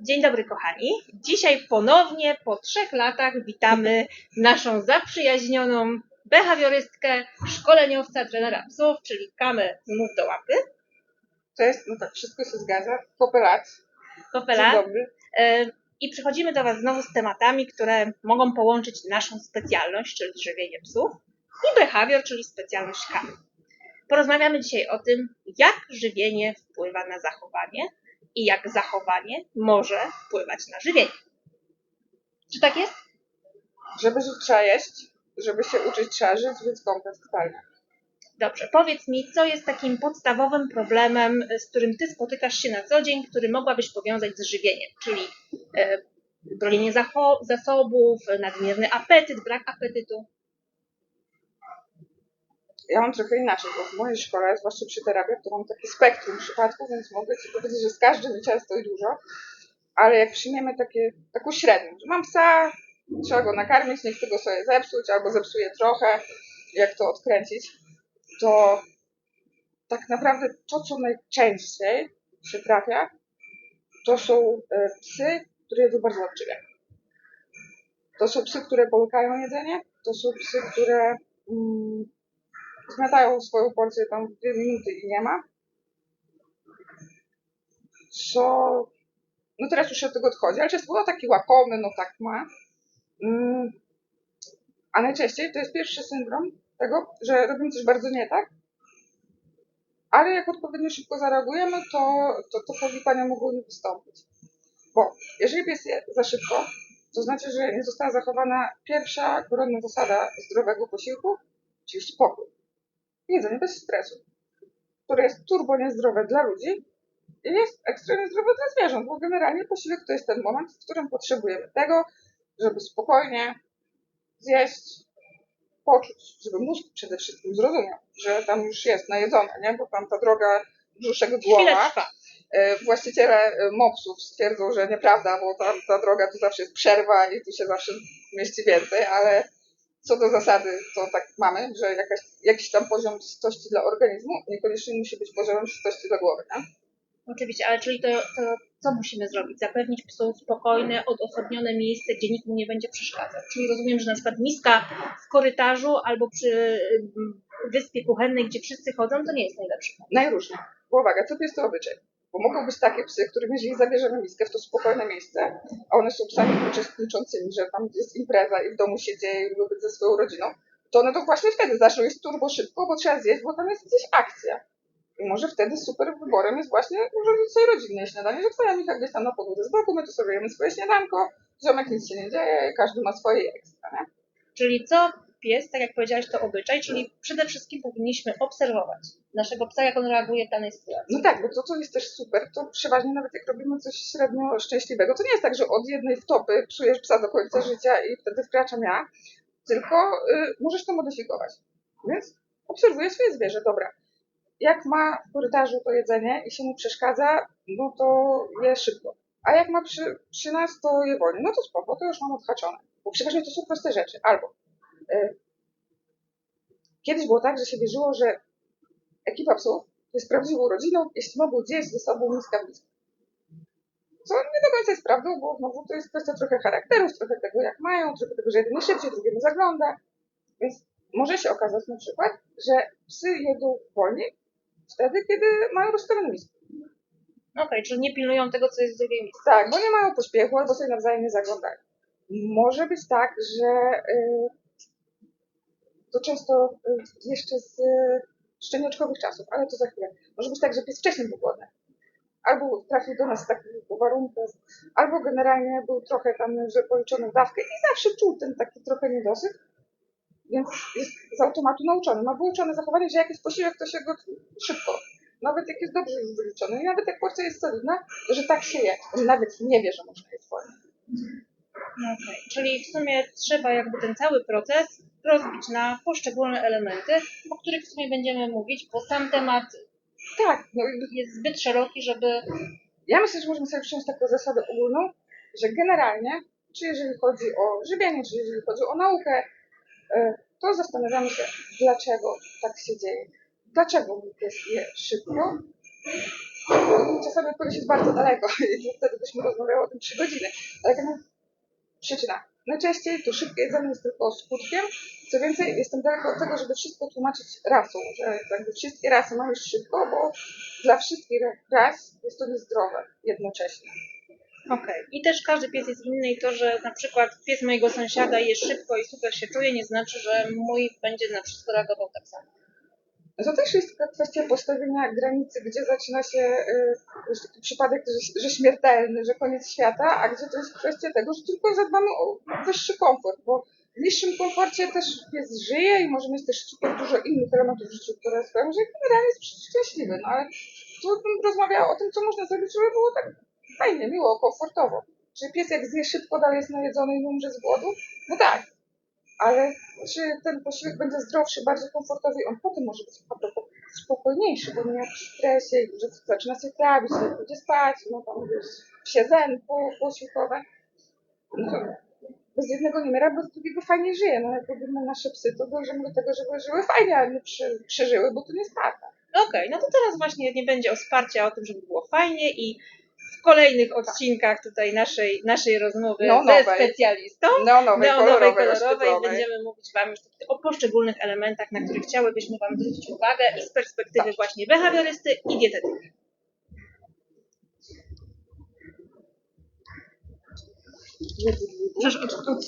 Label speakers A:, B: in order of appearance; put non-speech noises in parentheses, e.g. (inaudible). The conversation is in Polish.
A: Dzień dobry, kochani. Dzisiaj ponownie po trzech latach witamy naszą zaprzyjaźnioną behawiorystkę, szkoleniowca, trenera psów, czyli Kamę z Mów do Łapy.
B: Cześć, no tak, wszystko się zgadza. Kopelat.
A: Kopela.
B: Dzień dobry.
A: E, I przychodzimy do Was znowu z tematami, które mogą połączyć naszą specjalność, czyli żywienie psów, i behawior, czyli specjalność Kamy. Porozmawiamy dzisiaj o tym, jak żywienie wpływa na zachowanie i jak zachowanie może wpływać na żywienie. Czy tak jest?
B: Żeby żyć trzeba jeść, żeby się uczyć trzeba żyć, więc komplet totalnie.
A: Dobrze, powiedz mi, co jest takim podstawowym problemem, z którym ty spotykasz się na co dzień, który mogłabyś powiązać z żywieniem, czyli e, bronienie zasobów, nadmierny apetyt, brak apetytu.
B: Ja mam trochę inaczej, bo w mojej szkole, zwłaszcza przy terapii, to mam takie spektrum przypadków, więc mogę Ci powiedzieć, że z każdym często i dużo, ale jak przyjmiemy takie, taką średnią, że mam psa, trzeba go nakarmić, nie chcę go sobie zepsuć, albo zepsuję trochę, jak to odkręcić, to tak naprawdę to, co najczęściej się trafia, to są e, psy, które jedzą bardzo odczywie. To są psy, które połykają jedzenie, to są psy, które mm, zmiatają swoją porcję tam w dwie minuty i nie ma. Co... No teraz już się od tego odchodzi, ale często było taki łakomy, no tak ma. Mm. A najczęściej to jest pierwszy syndrom tego, że robimy coś bardzo nie tak, ale jak odpowiednio szybko zareagujemy, to, to, to powikłania mogą nie wystąpić. Bo jeżeli pies je za szybko, to znaczy, że nie została zachowana pierwsza koronna zasada zdrowego posiłku, czyli spokój. Jedzenie bez stresu, które jest turbo niezdrowe dla ludzi i jest ekstra niezdrowe dla zwierząt, bo generalnie posiłek to jest ten moment, w którym potrzebujemy tego, żeby spokojnie zjeść, poczuć, żeby mózg przede wszystkim zrozumiał, że tam już jest najedzone, nie? bo tam ta droga
A: Chwilę
B: głowa. E, właściciele e, mopsów stwierdzą, że nieprawda, bo ta, ta droga to zawsze jest przerwa i tu się zawsze mieści więcej, ale co do zasady to tak mamy, że jakaś, jakiś tam poziom czystości dla organizmu niekoniecznie musi być poziomem czystości dla głowy. Nie?
A: Oczywiście, ale czyli to, to co musimy zrobić? Zapewnić psu spokojne, odosobnione miejsce, gdzie nikt mu nie będzie przeszkadzał. Czyli rozumiem, że na przykład miska w korytarzu albo przy wyspie kuchennej, gdzie wszyscy chodzą, to nie jest najlepszy.
B: Najróżniej. Bo uwaga, co to jest to obyczaj? Bo mogą być takie psy, którym jeżeli zabierzemy miskę w to spokojne miejsce, a one są psami uczestniczącymi, że tam jest impreza i w domu się dzieje i być ze swoją rodziną, to one to właśnie wtedy zaczną jeść turbo szybko, bo trzeba zjeść, bo tam jest gdzieś akcja. I może wtedy super wyborem jest właśnie urządzić sobie rodzinne śniadanie, że twoja Micha gdzieś tam na podłodze z boku, my tu sobie jemy swoje śniadanko, ziomek nic się nie dzieje, każdy ma swoje ekstra, nie?
A: Czyli co pies, tak jak powiedziałeś, to obyczaj, czyli przede wszystkim powinniśmy obserwować naszego psa, jak on reaguje w danej sytuacji.
B: No tak, bo to, co jest też super, to przeważnie nawet jak robimy coś średnio szczęśliwego, to nie jest tak, że od jednej wtopy psujesz psa do końca życia i wtedy wkraczam ja, tylko y, możesz to modyfikować. Więc obserwuję swoje zwierzę, dobra. Jak ma w korytarzu to jedzenie i się mu przeszkadza, no to je szybko. A jak ma przy, przy nas, to je wolniej. No to spoko, to już mam odhaczone. Bo przeważnie to są proste rzeczy. Albo kiedyś było tak, że się wierzyło, że ekipa psów jest prawdziwą rodziną, jeśli mogą zjeść ze sobą miska w misku. Co nie do końca jest prawdą, bo znowu to jest kwestia trochę charakterów, trochę tego jak mają, trochę tego, że jeden szybciej, drugiemu zagląda. Więc może się okazać na przykład, że psy jedzą wolniej wtedy, kiedy mają rozstawione miski.
A: Okej, czyli nie pilnują tego, co jest z drugiej misy.
B: Tak, bo nie mają pośpiechu albo sobie nawzajem nie zaglądają. Może być tak, że y, to często y, jeszcze z y, szczeniaczkowych czasów, ale to za chwilę. Może być tak, że pies wcześniej był głodny. Albo trafił do nas z takich warunków, albo generalnie był trochę tam, że policzony w dawkę i zawsze czuł ten taki trochę niedosyt. Więc jest z automatu nauczony. Ma wyuczone zachowanie, że jak jest posiłek, to się go szybko. Nawet jak jest dobrze już wyliczony i nawet jak porcja jest solidna, że tak się je. On nawet nie wie, że można jeść wolno.
A: No Okej, czyli w sumie trzeba jakby ten cały proces rozbić na poszczególne elementy, o których w sumie będziemy mówić, bo sam temat
B: Tak, no
A: jest zbyt szeroki, żeby
B: Ja myślę, że możemy sobie przyjąć taką zasadę ogólną, że generalnie, czy jeżeli chodzi o żywienie, czy jeżeli chodzi o naukę, e, to zastanawiamy się, dlaczego tak się dzieje. Dlaczego pies je szybko, Czasami odpowiedź jest bardzo daleko (laughs) i wtedy byśmy rozmawiały o tym trzy godziny. Ale tak jak przyczyna. Najczęściej to szybkie jedzenie jest tylko skutkiem. Co więcej, jestem daleko od tego, żeby wszystko tłumaczyć rasą, że jakby wszystkie rasy mamy szybko, bo dla wszystkich ras jest to niezdrowe jednocześnie.
A: Okej. I też każdy pies jest inny i to, że na przykład pies mojego sąsiada je szybko i super się czuje, nie znaczy, że mój będzie na wszystko reagował tak samo.
B: To też jest kwestia postawienia granicy, gdzie zaczyna się y, już taki przypadek, że, że śmiertelny, że koniec świata, a gdzie to jest kwestia tego, że tylko zadbamy o wyższy komfort, bo w niższym komforcie też pies żyje i może mieć też super dużo innych elementów w życiu, które sprawią, że generalnie jest szczęśliwy. No ale tu bym rozmawiała o tym, co można zrobić, żeby było tak fajnie, miło, komfortowo. Czy pies jak zje szybko, dalej jest najedzony i umrze z głodu? No tak. Ale czy ten posiłek będzie zdrowszy, bardziej komfortowy, on potem może być a spokojniejszy, bo nie w stresie, że zaczyna się trawić, pójdzie spać, no tam wiesz, psie posiłkowe. No bez jednego nie miara, bez drugiego fajnie żyje. No jak robimy nasze psy, to dążymy do tego, żeby żyły fajnie, a nie przy, przeżyły, bo to nie jest prawda.
A: Okej, no to teraz właśnie nie będzie wsparcia o tym, żeby było fajnie i w kolejnych odcinkach tutaj naszej, naszej rozmowy
B: No,
A: ze
B: nowej.
A: specjalistą
B: Neonowej,
A: neonowej,
B: kolorowej,
A: będziemy mówić Wam już o poszczególnych elementach, na które chciałybyśmy Wam zwrócić uwagę i z perspektywy
B: Tak.
A: właśnie behawiorysty i dietetyki. Przecież od, od